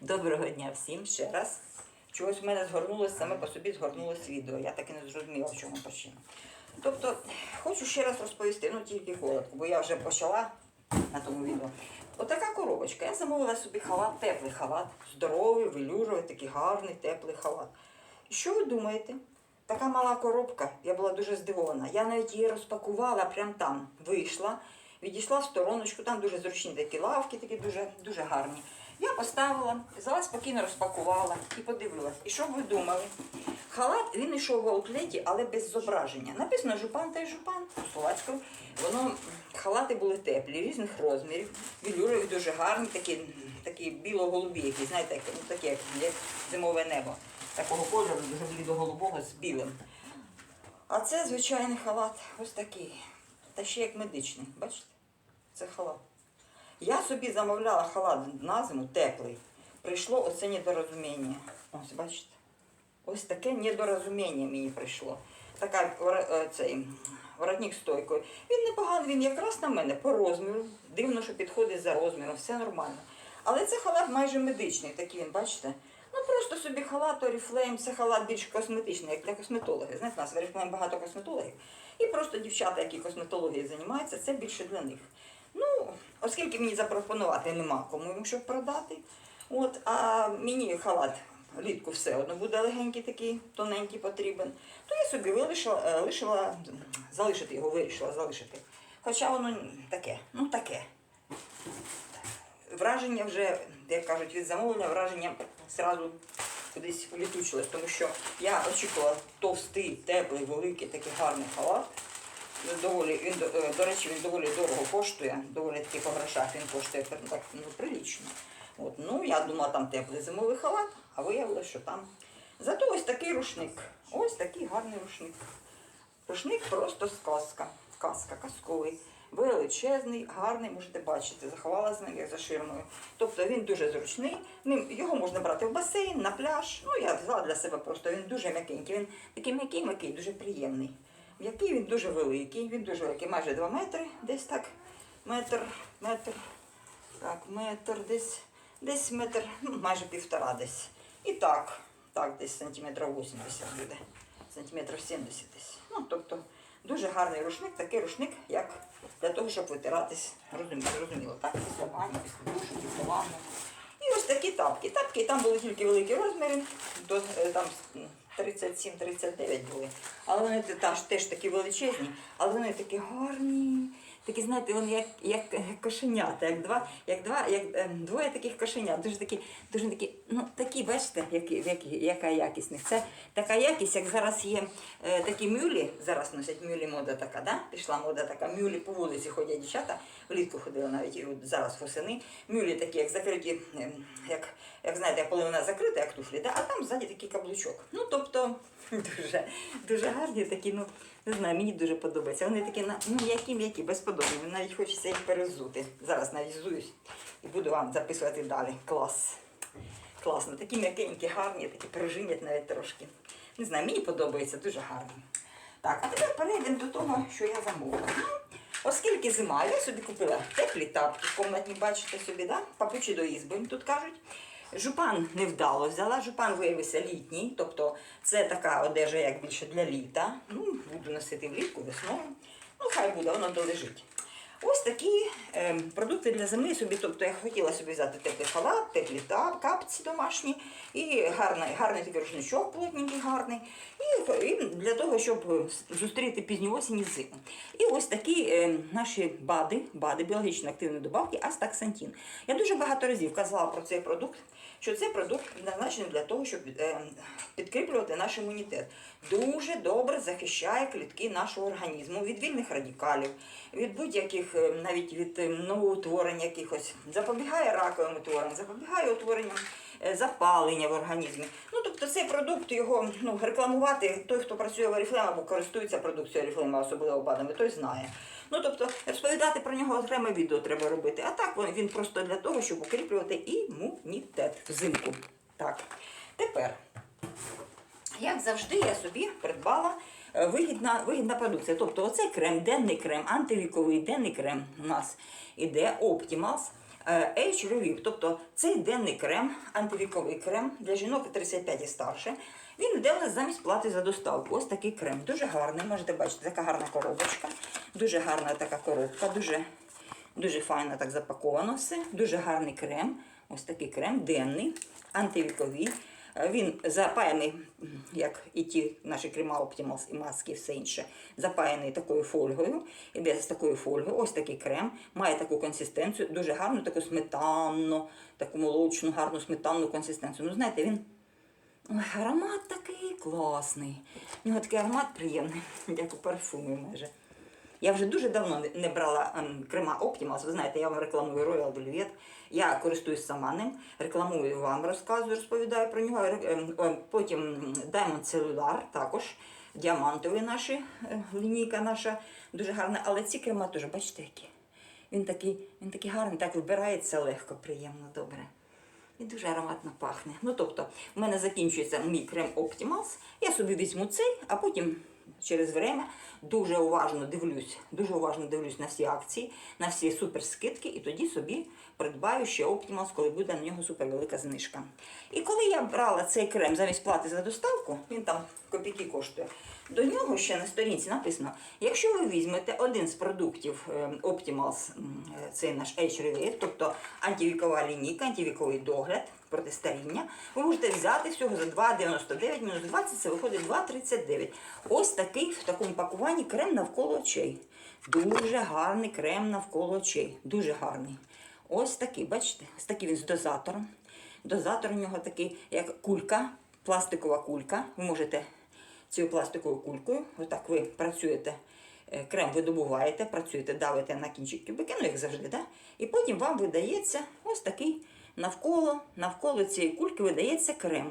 Доброго дня всім ще раз. Чогось в мене згорнулося, саме по собі згорнулося відео. Я так і не зрозуміла, в чому причина. Тобто, хочу ще раз розповісти, ну тільки коротко, бо я вже почала на тому відео. Отака коробочка. Я замовила собі халат, теплий халат, здоровий, велюровий, такий гарний, теплий халат. І що ви думаєте? Така мала коробка, я була дуже здивована. Я навіть її розпакувала прямо там, вийшла, відійшла в стороночку, там дуже зручні такі лавки, такі дуже, дуже гарні. Я поставила, взяла спокійно розпакувала і подивилась. І що б ви думали? Халат він йшов в аутлеті, але без зображення. Написано жупан та й жупан по-словацькому. Воно халати були теплі, різних розмірів. Вілюрові дуже гарні, такі, такі біло-голубі, які, знаєте, як, ну, такі, як, як зимове небо. Такого кольору, дуже блідо-голубого з білим. А це звичайний халат, ось такий. Та ще як медичний. Бачите? Це халат. Я собі замовляла халат на зиму теплий. Прийшло оце недорозуміння. Ось, бачите? Ось таке недорозуміння мені прийшло. Така е, цей воротник стойкою. Він непоганий, він якраз на мене по розміру. Дивно, що підходить за розміром, все нормально. Але це халат майже медичний, такий він, бачите? Ну просто собі халат Oriflame, це халат більш косметичний, як для косметологів. Знаєте, у нас в Oriflame багато косметологів. І просто дівчата, які косметологією займаються, це більше для них. Ну, оскільки мені запропонувати нема кому йому щоб продати. От, а мені халат влітку все одно буде легенький такий, тоненький потрібен, то я собі вирішила, е, лишила, залишити його, вирішила залишити. Хоча воно таке, ну таке. Враження вже, як кажуть, від замовлення, враження зразу кудись улітучилось, тому що я очікувала товстий, теплий, великий, такий гарний халат. Доволі, він, до- е, речі, він доволі дорого коштує, доволі таки по грошах він коштує так, ну, прилічно. От, ну, я думала, там теплий зимовий халат, а виявилося, що там. Зато ось такий рушник. Ось такий гарний рушник. Рушник просто сказка. Казка, казковий. Величезний, гарний, можете бачити, заховала з ним за ширмою. Тобто він дуже зручний. Ним його можна брати в басейн, на пляж. Ну, я взяла для себе просто він дуже м'якенький. Він такий м'який, м'який, дуже приємний. М'який він дуже великий, він дуже великий, майже 2 метри, десь так. Метр, метр, так, метр, десь, десь метр, ну, майже півтора десь. І так, так, десь сантиметрів 80 буде, сантиметрів 70 десь. Ну, тобто, дуже гарний рушник, такий рушник, як для того, щоб витиратись. Розуміло, зрозуміло, так, після бані, після. І ось такі тапки. Тапки там були тільки великі розміри, до, е, там м, 37-39 були. Але вони теж такі величезні, але вони такі гарні. Такі, знаєте, вони як, як, кошенята, як два, як два, як е, двоє таких кошенят. Дуже такі, дуже такі, ну такі, бачите, які, які, яка якість них. Це така якість, як зараз є е, такі мюлі, зараз носять мюлі мода така, да? Пішла мода така, мюлі по вулиці ходять дівчата, влітку ходили навіть зараз восени. Мюлі такі, як закриті, е, як, як знаєте, половина закрита, як туфлі, да? а там ззаді такий каблучок. Ну, тобто, дуже, дуже гарні такі, ну, не знаю, мені дуже подобається. Вони такі, ну, м'які, м'які, безподобні. Навіть хочеться їх перезути. Зараз навіть зуюсь і буду вам записувати далі. Клас. Класно. Такі м'якенькі, гарні, такі пружинять навіть трошки. Не знаю, мені подобається, дуже гарні. Так, а тепер перейдемо до того, що я замовила. Ну, Оскільки зима, я собі купила теплі тапки комнатні, бачите собі, да? папучі до ізби, тут кажуть. Жупан невдало взяла, жупан виявився літній, тобто це така одежа, як більше для літа. Ну, буду носити влітку, весною. Ну, хай буде, воно долежить. Ось такі е, продукти для зими собі. Тобто я хотіла собі взяти теплий халат, теплі капці домашні і гарний, гарний такий рушничок, плотненький, гарний. І, і для того, щоб зустріти пізню осінь і зиму. І ось такі е, наші бади, бади біологічно активні добавки Астаксантін. Я дуже багато разів казала про цей продукт, що цей продукт назначений для того, щоб е, підкріплювати наш імунітет. Дуже добре захищає клітки нашого організму від вільних радикалів, від будь-яких, е, навіть від е, новоутворень якихось, запобігає раковим утворенням, запобігає утворенням е, запалення в організмі. Ну, тобто цей продукт його ну, рекламувати, той, хто працює в Oriflame або користується продукцією Oriflame, особливо БАДами, той знає. Ну, тобто, розповідати про нього окреме відео треба робити. А так він- просто для того, щоб укріплювати імунітет взимку. Так, тепер. Як завжди, я собі придбала вигідна, вигідна продукція. Тобто оцей крем, денний крем, антивіковий денний крем у нас іде Optimals. е, Age Review, тобто цей денний крем, антивіковий крем для жінок 35 і старше. Він йде у нас замість плати за доставку. Ось такий крем. Дуже гарний, можете бачити, така гарна коробочка, дуже гарна така коробка, дуже, дуже файно так запаковано все. Дуже гарний крем. Ось такий крем, денний, антивіковий. Він запаяний, як і ті наші крема Optimals і маски, і все інше, запаяний такою фольгою. Іде з такою фольгою. Ось такий крем. Має таку консистенцію, дуже гарну, таку сметанну, таку молочну, гарну сметанну консистенцію. Ну, знаєте, він аромат такий класний. У нього такий аромат приємний, як у парфумі майже. Я вже дуже давно не- брала ем, крема Optimals. Ви знаєте, я вам рекламую Royal Velvet. Я користуюсь сама ним, рекламую вам, розказую, розповідаю про нього. Ем, ем, Потім Diamond Cellular також. Діамантові наші, е, лінійка наша дуже гарна. Але ці крема теж, бачите, які. Він такий, він такий гарний, так вибирається легко, приємно, добре. І дуже ароматно пахне. Ну, тобто, в мене закінчується мій крем Optimals. Я собі візьму цей, а потім через время дуже уважно дивлюсь, дуже уважно дивлюсь на всі акції, на всі суперскидки, і тоді собі придбаю ще Optimals, коли буде на нього супервелика знижка. І коли я брала цей крем замість плати за доставку, він там копійки коштує. До нього ще на сторінці написано: якщо ви візьмете один з продуктів е, Optimals, е, цей наш Age Relief, тобто антивікова лінійка, антивіковий догляд проти старіння, ви можете взяти всього за 2,99 мінус 20, це виходить 2,39. Ось такий в такому пакуванні крем навколо очей. Дуже гарний крем навколо очей. Дуже гарний. Ось такий, бачите, ось такий він з дозатором. Дозатор у нього такий, як кулька, пластикова кулька. Ви можете цією пластиковою кулькою, отак ви працюєте, е, крем видобуваєте, працюєте, давите на кінчик кубики, ну як завжди, да? і потім вам видається ось такий навколо, навколо цієї кульки видається крем.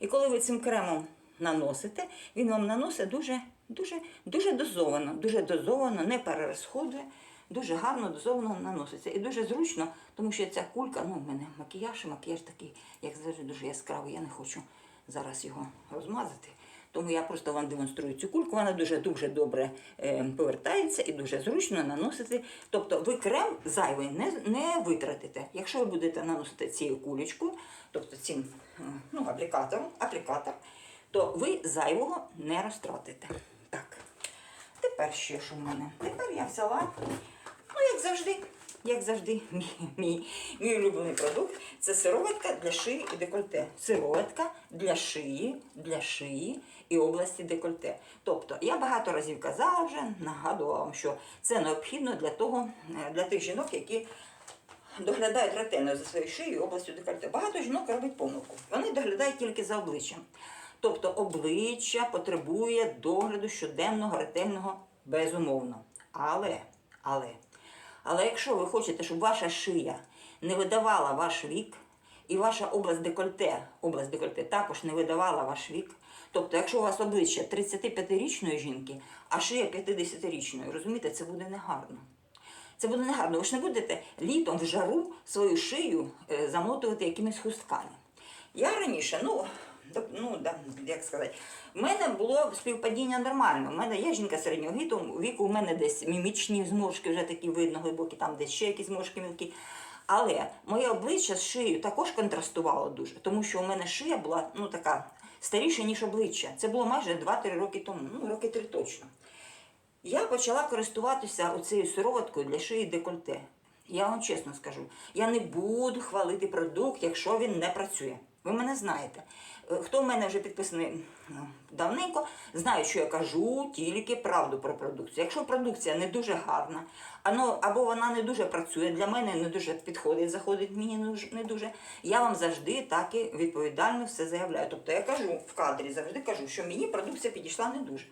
І коли ви цим кремом наносите, він вам наносить дуже, дуже, дуже дозовано, дуже дозовано, не перерозходує. Дуже гарно дозовано наноситься. І дуже зручно, тому що ця кулька, ну, в мене макіяж, макіяж такий, як завжди, дуже яскравий. Я не хочу зараз його розмазати. Тому я просто вам демонструю цю кульку. Вона дуже дуже добре е, повертається і дуже зручно наносити. Тобто ви крем зайвий не, не витратите. Якщо ви будете наносити цією кулечкою, тобто цим е, ну, аплікатором, аплікатор, то ви зайвого не розтратите. Так. Тепер що в мене? Тепер я взяла, ну як завжди, як завжди, мій, мій, улюблений продукт це сироватка для шиї і декольте. Сироватка для шиї, для шиї і області декольте. Тобто я багато разів казала вже, нагадувала вам, що це необхідно для того, е, для тих жінок, які доглядають ретельно за своєю шиєю і областю декольте. Багато жінок робить помилку. Вони доглядають тільки за обличчям. Тобто обличчя потребує догляду щоденного, ретельного, безумовно. Але, але, але якщо ви хочете, щоб ваша шия не видавала ваш вік, і ваша область декольте, область декольте також не видавала ваш вік. Тобто, якщо у вас обличчя 35-річної жінки, а шия 50-річної, розумієте, це буде негарно. Це буде негарно. Ви ж не будете літом в жару свою шию е, замотувати якимись хустками. Я раніше, ну, ну да, як сказати, в мене було співпадіння нормально. У мене є жінка середнього віку, у мене десь мімічні зморшки вже такі видно глибокі, там десь ще якісь зморшки мілкі. Але моє обличчя з шиєю також контрастувало дуже, тому що у мене шия була ну, така старіша, ніж обличчя. Це було майже 2-3 роки тому, ну роки 3 точно. Я почала користуватися оцією сироваткою для шиї декольте. Я вам чесно скажу, я не буду хвалити продукт, якщо він не працює. Ви мене знаєте. Е, Хто в мене вже підписаний ну, давненько, знає, що я кажу тільки правду про продукцію. Якщо продукція не дуже гарна, або вона не дуже працює, для мене не дуже підходить, заходить мені не дуже, я вам завжди так і відповідально все заявляю. Тобто я кажу в кадрі, завжди кажу, що мені продукція підійшла не дуже.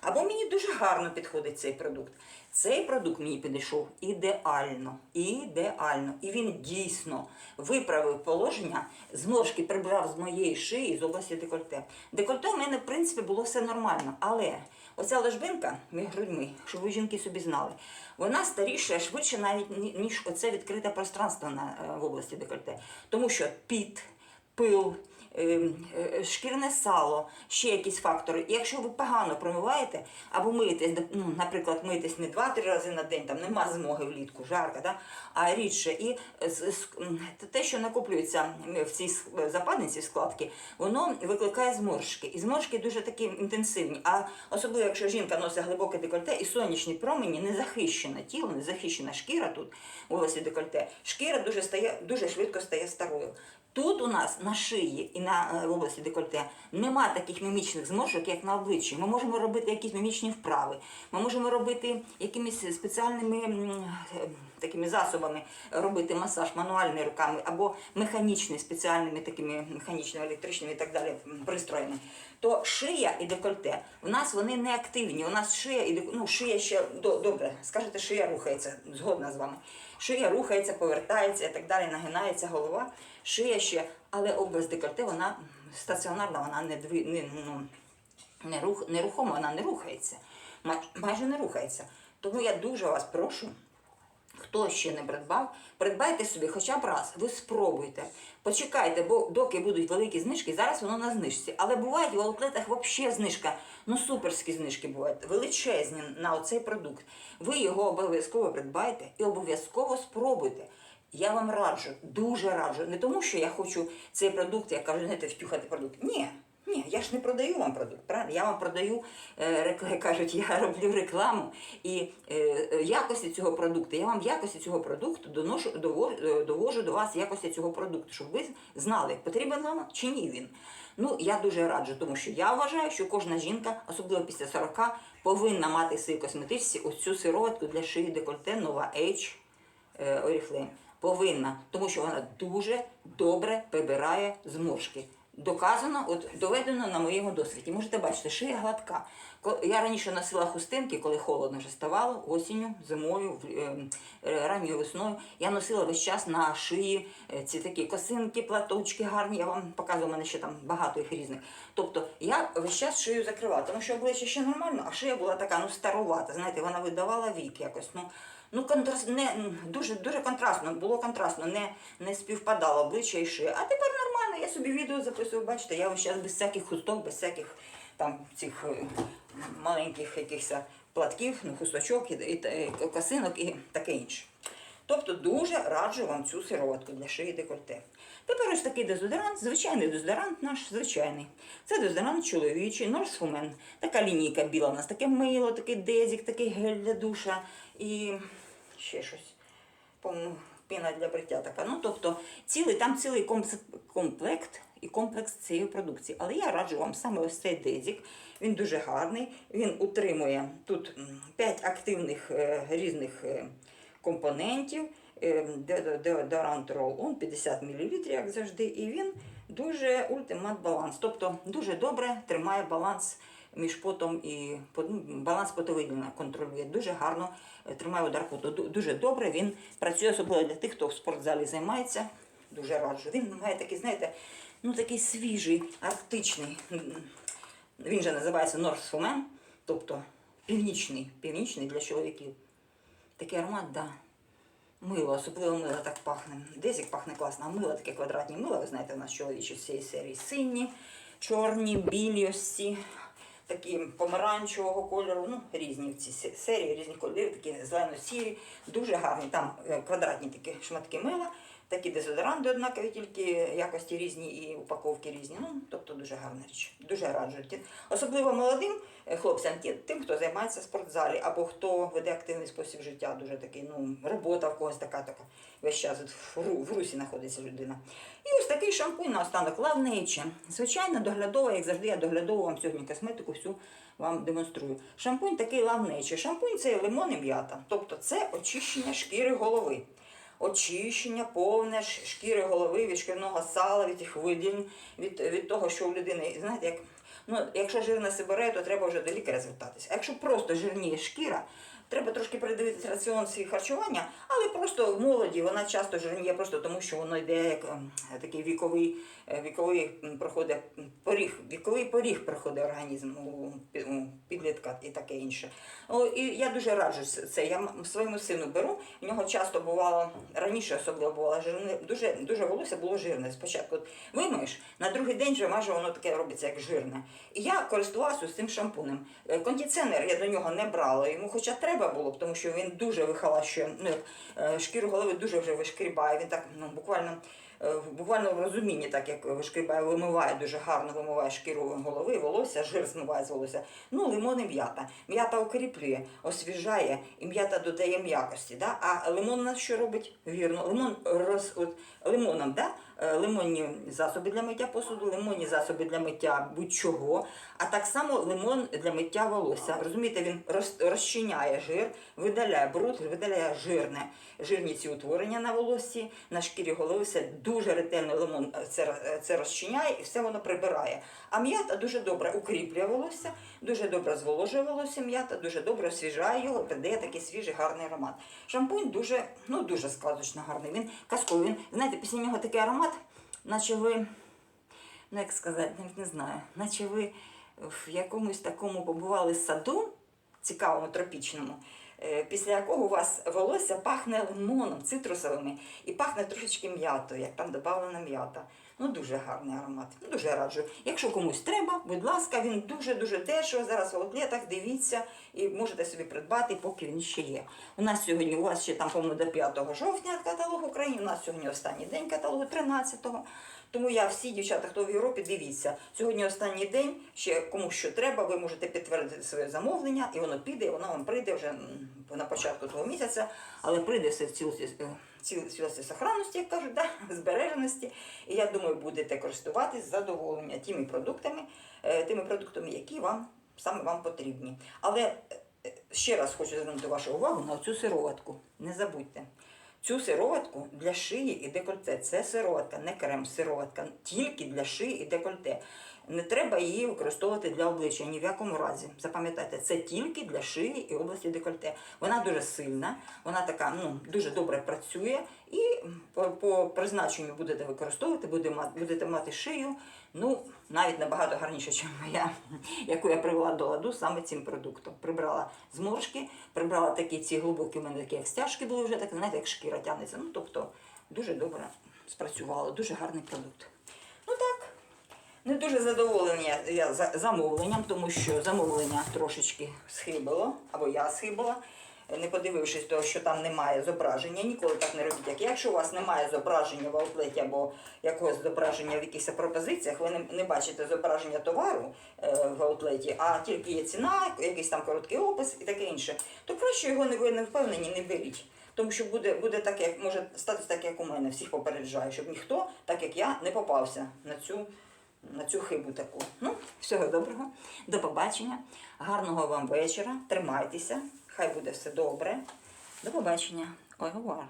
Або мені дуже гарно підходить цей продукт. Цей продукт мені підійшов ідеально. Ідеально. І він дійсно виправив положення, зморшки прибрав з моєї шиї з області декольте. Декольте в мене, в принципі, було все нормально. Але оця ложбинка між грудьми, щоб ви жінки собі знали, вона старіша швидше навіть ніж оце відкрите пространство на, е, в області декольте. Тому що під пил. Е, е, Шкірне сало, ще якісь фактори. І якщо ви погано промиваєте або миєтесь, ну, наприклад, миєтесь не 2-3 рази на день, там нема змоги влітку, жарко, да? а рідше. І м, те, що накоплюється в цій западниці в складки, воно викликає зморшки. І зморшки дуже такі інтенсивні. А особливо, якщо жінка носить глибоке декольте і сонячні промені не захищена тіло, не захищена шкіра тут в області декольте, шкіра дуже стає дуже швидко стає старою. Тут у нас на шиї і на е, області декольте нема таких мімічних зморшок, як на обличчі. Ми можемо робити якісь мімічні вправи. Ми можемо робити якимись спеціальними е, такими засобами робити масаж мануальними руками або механічний, спеціальними такими механічними, електричними і так далі пристроями. То шия і декольте в нас вони не активні. У нас шия і ну, шия ще добре. Скажете, шия рухається, згодна з вами. Шия рухається, повертається і так далі, нагинається голова, шия ще, але область декольте, вона стаціонарна, вона не, дві, не, ну, не, рух, нерухома, вона не рухається. Май- Майже не рухається. Тому я дуже вас прошу, хто ще не придбав, придбайте собі хоча б раз, ви спробуйте. Почекайте, бо доки будуть великі знижки, зараз воно на знижці. Але бувають в аутлетах взагалі знижка, ну суперські знижки бувають, величезні на оцей продукт. Ви його обов'язково придбайте і обов'язково спробуйте. Я вам раджу, дуже раджу. Не тому, що я хочу цей продукт, як кажу, знаєте, втюхати продукт. Ні. Ні, я ж не продаю вам продукт, правильно? Я вам продаю, е, рек- кажуть, я роблю рекламу і е, е, якості цього продукту. Я вам якості цього продукту доношу, довожу, до вас якості цього продукту, щоб ви знали, потрібен вам чи ні він. Ну, я дуже раджу, тому що я вважаю, що кожна жінка, особливо після 40, повинна мати в своїй косметичці ось цю сироватку для шиї декольте Nova е, Oriflame. Повинна, тому що вона дуже добре прибирає зморшки. Доказано, от доведено на моєму досвіді. Можете бачити, шия гладка. Я раніше носила хустинки, коли холодно вже ставало, осінню, зимою, е, е, ранньою весною. Я носила весь час на шиї е, ці такі косинки, платочки гарні. Я вам показувала, мене ще там багато їх різних. Тобто я весь час шию закривала, тому що обличчя ще нормально, а шия була така, ну старувата. Знаєте, вона видавала вік якось. Ну, Ну, контраст не дуже дуже контрастно, було контрастно, не, не співпадало обличчя і шия. А тепер нормально, я собі відео записую, бачите, я зараз без всяких хусток, без всяких там цих е, маленьких якихось платків, ну, хусточок і, і, і косинок і таке інше. Тобто дуже раджу вам цю сироватку для шиї декольте. Тепер ось такий дезодорант, звичайний дезодорант наш звичайний. Це дезодорант чоловічий, Норсфумен. Така лінійка біла у нас, таке мило, такий дезік, такий гель для душа і ще щось. Піна для бриття така. Ну, тобто, цілий, там цілий комплект і комплекс цієї продукції. Але я раджу вам саме ось цей дезік. Він дуже гарний. Він утримує тут 5 активних е, різних е, компонентів. Де- Roll-On 50 мл, як завжди, і він дуже ультимат баланс. Тобто дуже добре тримає баланс між потом і ну, баланс потовиділення контролює. Дуже гарно е, тримає удар поту. Дуже добре він працює, особливо для тих, хто в спортзалі займається. Дуже раджу. Він має такий, знаєте, ну такий свіжий, арктичний. Він же називається North тобто північний, північний для чоловіків. Такий аромат, да. Мило, особливо мило так пахне. Десь як пахне класно, а мило таке квадратні мило, ви знаєте, у нас чоловічі з цієї серії сині, чорні, білі ось ці, такі помаранчевого кольору, ну, різні в ці серії, різні кольори, такі зелено-сірі, дуже гарні. Там е, квадратні такі шматки мила, такі дезодоранти однакові, тільки якості різні і упаковки різні. Ну, тобто дуже гарна річ. Дуже раджу. Особливо молодим е, хлопцям, тим, хто займається в спортзалі, або хто веде активний спосіб життя, дуже такий, ну, робота в когось така така. Весь час в, русі знаходиться людина. І ось такий шампунь на останок Love Звичайно, доглядова, як завжди, я доглядову вам сьогодні косметику всю вам демонструю. Шампунь такий Nature. Шампунь це лимон і м'ята. Тобто це очищення шкіри голови. Очищення повне шкіри голови від шкірного сала, від їх виділень, від, від того, що у людини, знаєте, як, ну, якщо жирна себе, то треба вже до лікаря звертатися. А якщо просто жирніє шкіра, треба трошки передивитися раціон свій харчування, але просто в молоді вона часто жирніє просто тому, що воно йде як ем, такий віковий, е, віковий проходить поріг, віковий поріг проходить організм у підлітка і таке інше. О, і я дуже раджу це. Я своєму сину беру. У нього часто бувало раніше, особливо бувало жирне, дуже дуже волосся було жирне. Спочатку вимиєш, на другий день вже майже воно таке робиться як жирне. І я користувалася цим шампунем. Е, Кондиціонер я до нього не брала йому, хоча треба було б, тому що він дуже вихолащує, ну, е, шкіру голови дуже вже вишкрібає. Він так ну, буквально. е, Буквально в розумінні, так як вишкрібає, вимиває дуже гарно, вимиває шкіру голови, волосся, жир змиває з волосся. Ну, лимон і м'ята. М'ята укріплює, освіжає, і м'ята додає м'якості. Да? А лимон у нас що робить? Вірно, лимон роз, от, лимоном, да? Е, лимонні засоби для миття посуду, лимонні засоби для миття будь-чого, а так само лимон для миття волосся. Розумієте, він розчиняє жир, видаляє бруд, видаляє жирне, жирні ці утворення на волоссі, на шкірі голови. Все дуже ретельно лимон е, це, е, це розчиняє і все воно прибирає. А м'ята дуже добре укріплює волосся, дуже добре зволожує волосся м'ята, дуже добре освіжає його, придає такий свіжий гарний аромат. Шампунь дуже, ну дуже сказочно гарний. Він казковий. Він, знаєте, після нього такий аромат, наче ви, ну як сказати, навіть не знаю, наче ви в якомусь такому побували саду, цікавому, тропічному, е, після якого у вас волосся пахне лимоном, цитрусовими і пахне трошечки м'ятою, як там додавлена м'ята. Ну, дуже гарний аромат. Ну, Дуже раджу. Якщо комусь треба, будь ласка, він дуже-дуже дешево. Зараз в аутлетах, дивіться, і можете собі придбати, поки він ще є. У нас сьогодні, у вас ще там, по-моєму, до 5 жовтня каталог України, у нас сьогодні останній день каталогу 13-го. Тому я всі дівчата, хто в Європі, дивіться. Сьогодні останній день, ще кому що треба, ви можете підтвердити своє замовлення, і воно піде, і воно вам прийде вже на початку того місяця, але прийде все в цілості, е, ціл- цілості сохранності, як кажуть, да? збереженості. І я думаю, будете користуватись задоволення тими продуктами, е, тими продуктами, які вам саме вам потрібні. Але е, ще раз хочу звернути вашу увагу на цю сироватку. Не забудьте. Цю сироватку для шиї і декольте. Це сироватка, не крем, сироватка, тільки для шиї і декольте. Не треба її використовувати для обличчя ні в якому разі. Запам'ятайте, це тільки для шиї і області декольте. Вона дуже сильна, вона така ну, дуже добре працює і по, по призначенню будете використовувати, буде мати, будете мати шию. Ну, навіть набагато гарніше, ніж моя, яку я привела до ладу саме цим продуктом. Прибрала зморшки, прибрала такі ці глибокі, у мене такі як стяжки були вже, так, знаєте, як шкіра тягнеться. Ну, тобто дуже добре спрацювало, дуже гарний продукт. Не дуже задоволена я за- замовленням, тому що замовлення трошечки схибило, або я схибила, не подивившись того, що там немає зображення. Ніколи так не робіть. Як якщо у вас немає зображення в аутлеті або якогось зображення в якихось пропозиціях, ви не, не бачите зображення товару е, в аутлеті, а тільки є ціна, якийсь там короткий опис і таке інше, то краще його не ви не впевнені, не беріть. Тому що буде, буде так, як може статись так, як у мене. Всіх попереджаю, щоб ніхто, так як я, не попався на цю на цю хибу таку. Ну, всього доброго, до побачення, гарного вам вечора, тримайтеся, хай буде все добре. До побачення. Ой, увага.